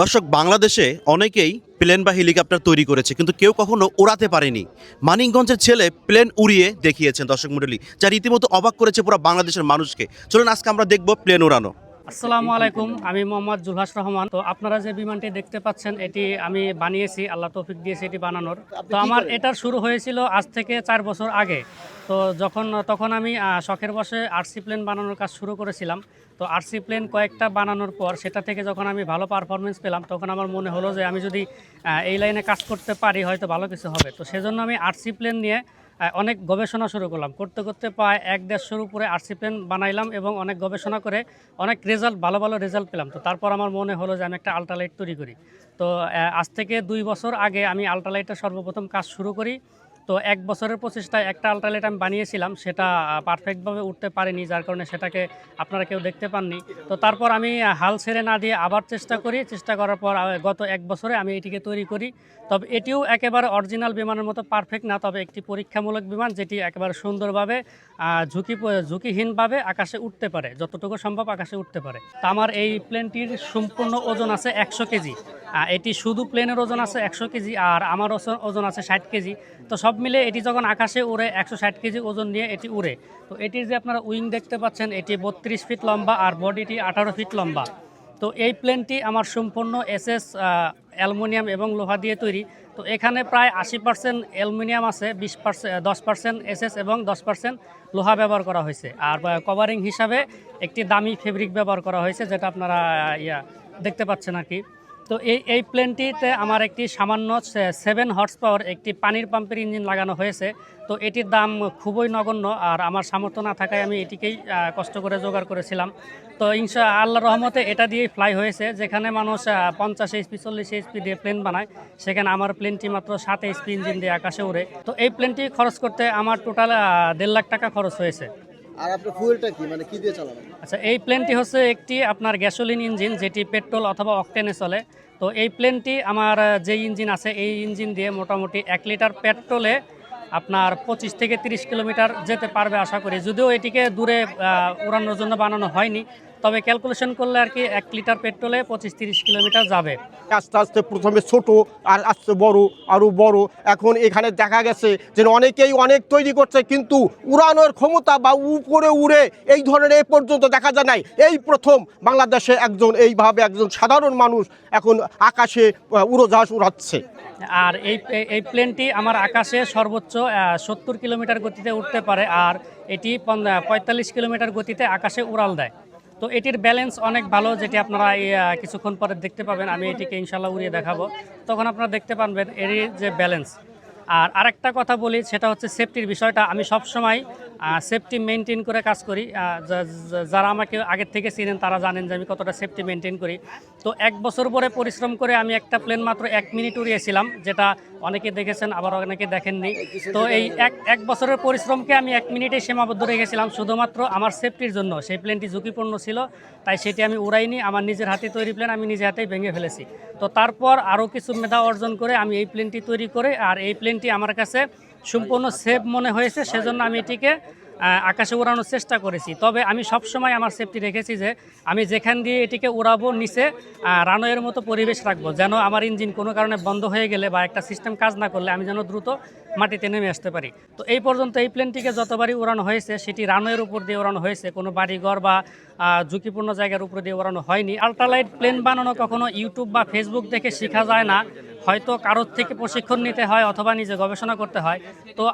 দর্শক, বাংলাদেশে অনেকেই প্লেন বা হেলিকপ্টার তৈরি করেছে, কিন্তু কেউ কখনো উড়াতে পারেনি। মানিকগঞ্জের ছেলে প্লেন উড়িয়ে দেখিয়েছেন দর্শক মন্ডলী যা রীতিমতো অবাক করেছে পুরো বাংলাদেশের মানুষকে। চলুন, আজকে আমরা দেখব প্লেন উড়ানো আসসালামু আলাইকুম আমি মোহাম্মদ জুলহাস রহমান। তো আপনারা যে বিমানটি দেখতে পাচ্ছেন এটি আমি বানিয়েছি আল্লাহ তৌফিক দিয়েছি এটি বানানোর। তো আমার এটার শুরু হয়েছিল আজ থেকে চার বছর আগে। তো যখন তখন আমি শখের বসে আরসি প্লেন বানানোর কাজ শুরু করেছিলাম। তো আরসি প্লেন কয়েকটা বানানোর পর সেটা থেকে যখন আমি ভালো পারফরমেন্স পেলাম তখন আমার মনে হলো যে আমি যদি এই লাইনে কাজ করতে পারি হয়তো ভালো কিছু হবে। তো সেজন্য আমি আরসি প্লেন নিয়ে অনেক গবেষণা শুরু করলাম। করতে করতে প্রায় এক দেড়শোর উপরে আরসি পেন বানাইলাম এবং অনেক গবেষণা করে অনেক রেজাল্ট, ভালো ভালো রেজাল্ট পেলাম। তো তারপর আমার মনে হলো যে আমি একটা আল্ট্রালাইট তৈরি করি। তো আজ থেকে দুই বছর আগে আমি আল্ট্রালাইটের সর্বপ্রথম কাজ শুরু করি। তো এক বছরের প্রচেষ্টায় একটা আল্ট্রালাইট আমি বানিয়েছিলাম, সেটা পারফেক্টভাবে উঠতে পারিনি, যার কারণে সেটাকে আপনারা কেউ দেখতে পাননি। তো তারপর আমি হাল ছেড়ে না দিয়ে আবার চেষ্টা করি, চেষ্টা করার পর গত এক বছরে আমি এটিকে তৈরি করি। তবে এটিও একেবারে অরিজিনাল বিমানের মতো পারফেক্ট না, তবে একটি পরীক্ষামূলক বিমান, যেটি একেবারে সুন্দরভাবে ঝুঁকি, ঝুঁকিহীনভাবে আকাশে উঠতে পারে, যতটুকু সম্ভব আকাশে উঠতে পারে। তা আমার এই প্লেনটির সম্পূর্ণ ওজন আছে একশো কেজি। এটি শুধু প্লেনের ওজন আছে একশো কেজি, আর আমার ওজন আছে ষাট কেজি। তো সব মিলে এটি যখন আকাশে উড়ে একশো ষাট কেজি ওজন নিয়ে এটি উড়ে, তো এটির যে আপনারা উইং দেখতে পাচ্ছেন, এটি বত্রিশ ফিট লম্বা আর বডিটি আঠারো ফিট লম্বা। তো এই প্লেনটি আমার সম্পূর্ণ এসএস অ্যালুমিনিয়াম এবং লোহা দিয়ে তৈরি। তো এখানে প্রায় আশি পার্সেন্ট অ্যালুমিনিয়াম আছে, বিশ পার্সেন্ট দশ পার্সেন্ট এসএস এবং দশ পার্সেন্ট লোহা ব্যবহার করা হয়েছে। আর কভারিং হিসাবে একটি দামি ফেব্রিক ব্যবহার করা হয়েছে, যেটা আপনারা ইয়া, দেখতে পাচ্ছেন আর কি। তো এই এই প্লেনটিতে আমার একটি সামান্য সেভেন হর্স পাওয়ার একটি পানির পাম্পের ইঞ্জিন লাগানো হয়েছে। তো এটির দাম খুবই নগণ্য আর আমার সামর্থ্য না থাকায় আমি এটিকেই কষ্ট করে জোগাড় করেছিলাম। তো ইনশা আল্লাহ রহমতে এটা দিয়েই ফ্লাই হয়েছে। যেখানে মানুষ পঞ্চাশ এইচপি চল্লিশ এইচপি দিয়ে প্লেন বানায়, সেখানে আমার প্লেনটি মাত্র সাত এইচপি ইঞ্জিন দিয়ে আকাশে উড়ে তো এই প্লেনটি খরচ করতে আমার টোটাল দেড় লাখ টাকা খরচ হয়েছে। আর আপনার ফুয়েলটা কি? মানে কি দিয়ে চালাবেন? আচ্ছা এই প্লেনটি হচ্ছে একটি আপনার গ্যাসোলিন ইঞ্জিন যেটি পেট্রোল অথবা অকটেনে চলে। তো এই প্লেনটি আমার যে ইঞ্জিন আছে, এই ইঞ্জিন দিয়ে মোটামুটি এক লিটার পেট্রোলে আপনার পঁচিশ থেকে তিরিশ কিলোমিটার যেতে পারবে আশা করি। যদিও এটিকে দূরে উড়ানোর জন্য বানানো হয়নি তবে ক্যালকুলেশন করলে আর কি এক লিটার পেট্রোলে পঁচিশ তিরিশ কিলোমিটার যাবে। আস্তে আস্তে প্রথমে ছোট আর আস্তে বড় আরও বড়। এখন এখানে দেখা গেছে যে অনেকেই অনেক তৈরি করছে কিন্তু উড়ানোর ক্ষমতা বা উপরে উড়ে এই ধরনের এ পর্যন্ত দেখা যায় নাই। এই প্রথম বাংলাদেশে একজন এইভাবে একজন সাধারণ মানুষ এখন আকাশে উড়োজাহাজ উড়াচ্ছে। আর এই এই প্লেনটি আমার আকাশে সর্বোচ্চ সত্তর কিলোমিটার গতিতে উঠতে পারে আর এটি পঁয়তাল্লিশ কিলোমিটার গতিতে আকাশে উড়াল দেয়। তো এটির ব্যালেন্স অনেক ভালো, যেটি আপনারা কিছুক্ষণ পরে দেখতে পাবেন। আমি এটিকে ইনশাল্লাহ উড়িয়ে দেখাবো। তখন আপনারা দেখতে পারবেন এরই যে ব্যালেন্স আর আরেকটা কথা বলি, সেটা হচ্ছে সেফটির বিষয়টা। আমি সবসময় সেফটি মেনটেন করে কাজ করি। যারা আমাকে আগের থেকে চিনেন, তারা জানেন যে আমি কতটা সেফটি মেনটেন করি। তো এক বছর পরে পরিশ্রম করে আমি একটা প্লেন মাত্র এক মিনিট উড়িয়েছিলাম, যেটা অনেকে দেখেছেন, আবার অনেকে দেখেননি। তো এই এক এক বছরের পরিশ্রমকে আমি এক মিনিটে সীমাবদ্ধ রেখেছিলাম শুধুমাত্র আমার সেফটির জন্য, সেই প্লেনটি ঝুঁকিপূর্ণ ছিল, তাই সেটি আমি উড়াইনি। আমার নিজের হাতে তৈরি প্লেন আমি নিজে হাতেই ভেঙে ফেলেছি। তো তারপর আরও কিছু মেধা অর্জন করে আমি এই প্লেনটি তৈরি করে, আর এই প্লেনটি আমার কাছে সম্পূর্ণ সেফ মনে হয়েছে সেজন্য আমি এটিকে আকাশে উড়ানোর চেষ্টা করেছি। তবে আমি সবসময় আমার সেফটি রেখেছি যে আমি যেখান দিয়ে এটিকে উড়াবো নিচে রানওয়ের মতো পরিবেশ রাখব যেন আমার ইঞ্জিন কোনো কারণে বন্ধ হয়ে গেলে বা একটা সিস্টেম কাজ না করলে আমি যেন দ্রুত মাটিতে নেমে আসতে পারি। তো এই পর্যন্ত এই প্লেনটিকে যতবারই উড়ানো হয়েছে সেটি রানওয়ের উপর দিয়ে উড়ানো হয়েছে কোনো বাড়িঘর বা ঝুঁকিপূর্ণ জায়গার উপর দিয়ে উড়ানো হয়নি। আল্ট্রালাইট প্লেন বানানো কখনো ইউটিউব বা ফেসবুক দেখে শেখা যায় না। হয়তো কারোর থেকে প্রশিক্ষণ নিতে হয় অথবা নিজে গবেষণা করতে হয়। তো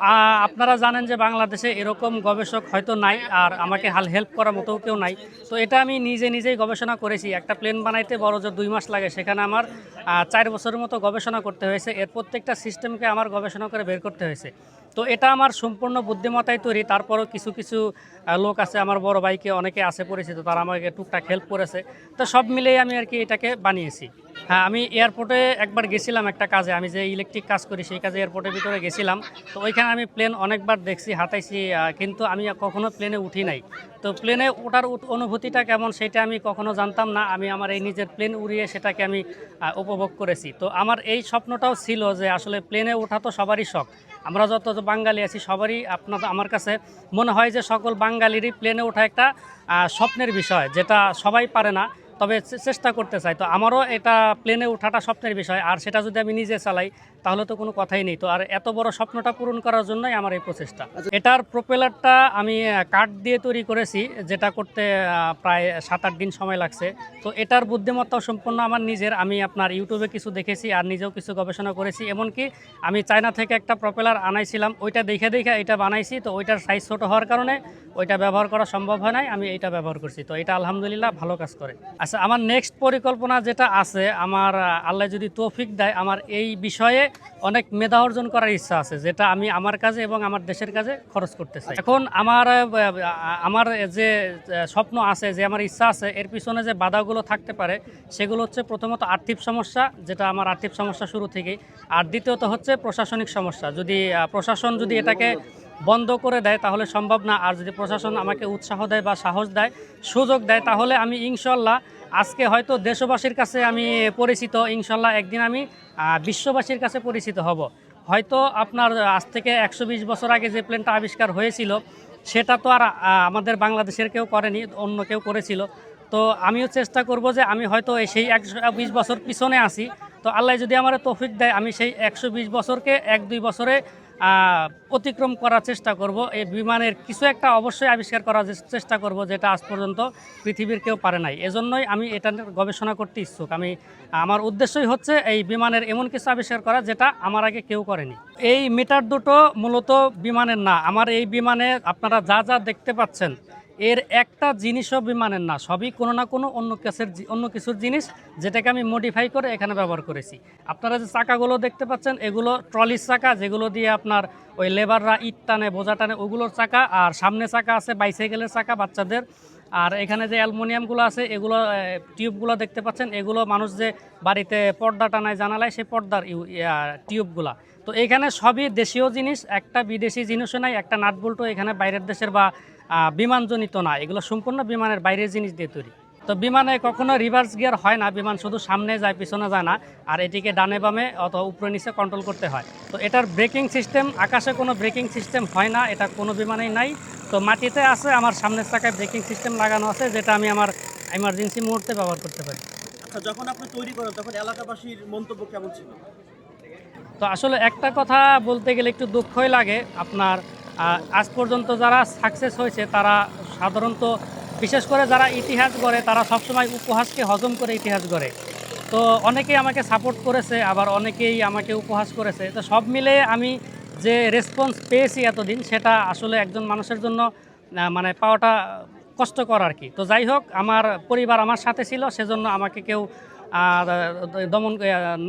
আপনারা জানেন যে বাংলাদেশে এরকম গবেষক হয়তো নাই আর আমাকে হাল হেল্প করার মতো কেউ নাই। তো, এটা আমি নিজে নিজেই গবেষণা করেছি। একটা প্লেন বানাইতে বড় জোর দুই মাস লাগে, সেখানে আমার চার বছরের মতো গবেষণা করতে হয়েছে। এর প্রত্যেকটা সিস্টেমকে আমার গবেষণা করে বের করতে হয়েছে। তো, এটা আমার সম্পূর্ণ বুদ্ধিমত্তায় তৈরি। তারপরও কিছু কিছু লোক আছে, আমার বড় ভাইকে অনেকে আছে পরিচিত, তারা আমাকে টুকটাক হেল্প করেছে। তো, সব মিলেই আমি আর কি এটাকে বানিয়েছি। হ্যাঁ আমি এয়ারপোর্টে একবার গেছিলাম একটা কাজে, আমি যে ইলেকট্রিক কাজ করি সেই কাজে এয়ারপোর্টের ভিতরে গেছিলাম। তো ওইখানে আমি প্লেন অনেকবার দেখছি হাতাইছি কিন্তু আমি কখনো প্লেনে উঠি নাই। তো প্লেনে ওঠার অনুভূতিটা কেমন সেটা আমি কখনো জানতাম না, আমি আমার এই নিজের প্লেন উড়িয়ে সেটাকে আমি উপভোগ করেছি। তো আমার এই স্বপ্নটাও ছিল যে আসলে প্লেনে ওঠা তো সবারই শখ। আমরা যত বাঙালি আছি সবারই আপনার আমার কাছে মনে হয় যে সকল বাঙালিরই প্লেনে ওঠা একটা স্বপ্নের বিষয়, যেটা সবাই পারে না। তবে চেষ্টা করতে চাই। তো আমারও এটা প্লেনে ওঠাটা স্বপ্নের বিষয়। আর সেটা যদি আমি নিজে চালাই তাহলে তো কোনো কথাই নেই। তো আর এত বড় স্বপ্নটা পূরণ করার জন্যই আমার এই প্রচেষ্টা। এটার প্রোপেলারটা আমি কাঠ দিয়ে তৈরি করেছি যেটা করতে প্রায় সাত আট দিন সময় লাগছে। তো এটার বুদ্ধিমত্তাও সম্পূর্ণ আমার নিজের আমি আপনার ইউটিউবে কিছু দেখেছি আর নিজেও কিছু গবেষণা করেছি। এমনকি আমি চায়না থেকে একটা প্রপেলার আনাইছিলাম ওইটা দেখে দেখে এটা বানাইছি। তো ওইটার সাইজ ছোট হওয়ার কারণে ওইটা ব্যবহার করা সম্ভব হয় নাই আমি এইটা ব্যবহার করছি। তো এটা আলহামদুলিল্লাহ ভালো কাজ করে। আচ্ছা আমার নেক্সট পরিকল্পনা যেটা আছে আমার আল্লাহ যদি তৌফিক দেয় আমার এই বিষয়ে অনেক মেধা অর্জন করার ইচ্ছা আছে, যেটা আমি আমার কাজে এবং আমার দেশের কাজে খরচ করতে চাই। এখন আমার আমার যে স্বপ্ন আছে, যে আমার ইচ্ছা আছে, এর পিছনে যে বাধাগুলো থাকতে পারে, সেগুলো হচ্ছে প্রথমত আর্থিক সমস্যা, যেটা আমার আর্থিক সমস্যা শুরু থেকেই। আর দ্বিতীয়ত হচ্ছে প্রশাসনিক সমস্যা। যদি প্রশাসন যদি এটাকে বন্ধ করে দেয়, তাহলে সম্ভব না। আর যদি প্রশাসন আমাকে উৎসাহ দেয় বা সাহস দেয়, সুযোগ দেয়, তাহলে আমি ইনশাল্লাহ আজকে হয়তো দেশবাসীর কাছে আমি পরিচিত, ইনশাল্লাহ একদিন আমি বিশ্ববাসীর কাছে পরিচিত হব। হয়তো আপনার আজ থেকে একশো বিশ বছর আগে যে প্লেনটা আবিষ্কার হয়েছিল, সেটা তো আর আমাদের বাংলাদেশের কেউ করেনি, অন্য কেউ করেছিল। তো আমিও চেষ্টা করব যে আমি হয়তো সেই একশো বিশ বছর পিছনে আসি তো আল্লাহ যদি আমার তৌফিক দেয়, আমি সেই একশো বিশ বছরকে এক দুই বছরে অতিক্রম করার চেষ্টা করব। এই বিমানের কিছু একটা অবশ্যই আবিষ্কার করার চেষ্টা করব যেটা আজ পর্যন্ত পৃথিবীর কেউ পারে নাই। এজন্যই আমি এটা গবেষণা করতে ইচ্ছুক। আমি আমার উদ্দেশ্যই হচ্ছে এই বিমানের এমন কিছু আবিষ্কার করা যেটা আমার আগে কেউ করেনি। এই মিটার দুটো মূলত বিমানের না। আমার এই বিমানে আপনারা যা যা দেখতে পাচ্ছেন এর একটা জিনিসও বিমানের না, সবই কোনো না কোনো অন্য কেসের অন্য কিছুর জিনিস যেটাকে আমি মডিফাই করে এখানে ব্যবহার করেছি। আপনারা যে চাকাগুলো দেখতে পাচ্ছেন, এগুলো ট্রলির চাকা, যেগুলো দিয়ে আপনার ওই লেবাররা ইট টানে, বোঝা টানে, ওগুলোর চাকা, আর সামনে চাকা আছে বাইসাইকেলের চাকা বাচ্চাদের। আর এখানে যে অ্যালুমিনিয়ামগুলো আছে, এগুলো টিউবগুলো দেখতে পাচ্ছেন, এগুলো মানুষ যে বাড়িতে পর্দা টানায় জানালায়, সেই পর্দার টিউবগুলা তো এখানে সবই দেশীয় জিনিস, একটা বিদেশি জিনিসও নাই, একটা নাটবল্টু এখানে বাইরের দেশের বা বিমানজনিত না এগুলো সম্পূর্ণ বিমানের বাইরে জিনিস দিয়ে তৈরি। তো বিমানে কখনো রিভার্স গিয়ার হয় না বিমান শুধু সামনে যায় পিছনে যায় না আর এটিকে ডানে বামে অথবা উপরে নিচে কন্ট্রোল করতে হয়। তো এটার ব্রেকিং সিস্টেম আকাশে কোনো ব্রেকিং সিস্টেম হয় না এটা কোনো বিমানেই নাই। তো মাটিতে আছে আমার সামনের চাকায় ব্রেকিং সিস্টেম লাগানো আছে যেটা আমি আমার এমার্জেন্সি মুহূর্তে ব্যবহার করতে পারি। আচ্ছা যখন আপনি তৈরি করেন তখন এলাকাবাসীর মন্তব্য কেমন ছিল? তো আসলে একটা কথা বলতে গেলে একটু দুঃখই লাগে আপনার আজ পর্যন্ত যারা সাকসেস হয়েছে, তারা সাধারণত, বিশেষ করে যারা ইতিহাস গড়ে, তারা সবসময় উপহাসকে হজম করে ইতিহাস গড়ে। তো অনেকেই আমাকে সাপোর্ট করেছে, আবার অনেকেই আমাকে উপহাস করেছে। তো সব মিলে আমি যে রেসপন্স পেয়েছি এতদিন, সেটা আসলে একজন মানুষের জন্য মানে পাওয়াটা কষ্টকর আর কি। তো যাই হোক, আমার পরিবার আমার সাথে ছিল, সেজন্য আমাকে কেউ দমন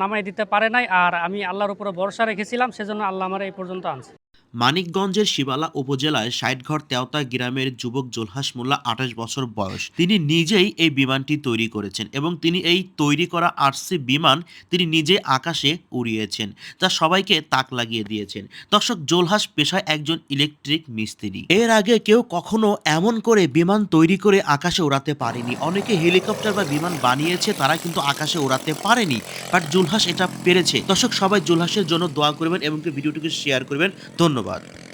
নামাই দিতে পারে নাই, আর আমি আল্লাহর উপরে ভরসা রেখেছিলাম, সেজন্য আল্লাহ আমার এই পর্যন্ত আনছে। মানিকগঞ্জের শিবালা উপজেলায় ষাটঘর তেওতা গ্রামের যুবক জোলহাস মোল্লা আঠাশ বছর বয়স। তিনি নিজেই এই বিমানটি তৈরি করেছেন এবং তিনি এই তৈরি করা আরসি বিমান তিনি নিজে আকাশে উড়িয়েছেন, যা সবাইকে তাক লাগিয়ে দিয়েছেন। দর্শক, জোলহাস পেশায় একজন ইলেকট্রিক মিস্ত্রি। এর আগে কেউ কখনো এমন করে বিমান তৈরি করে আকাশে ওড়াতে পারেনি। অনেকে হেলিকপ্টার বা বিমান বানিয়েছে, তারা কিন্তু আকাশে ওড়াতে পারেনি। বাট জুলহাস এটা পেরেছে। দর্শক, সবাই জুলহাসের জন্য দোয়া করবেন এবং ভিডিওটিকে শেয়ার করবেন। ধন্যবাদ।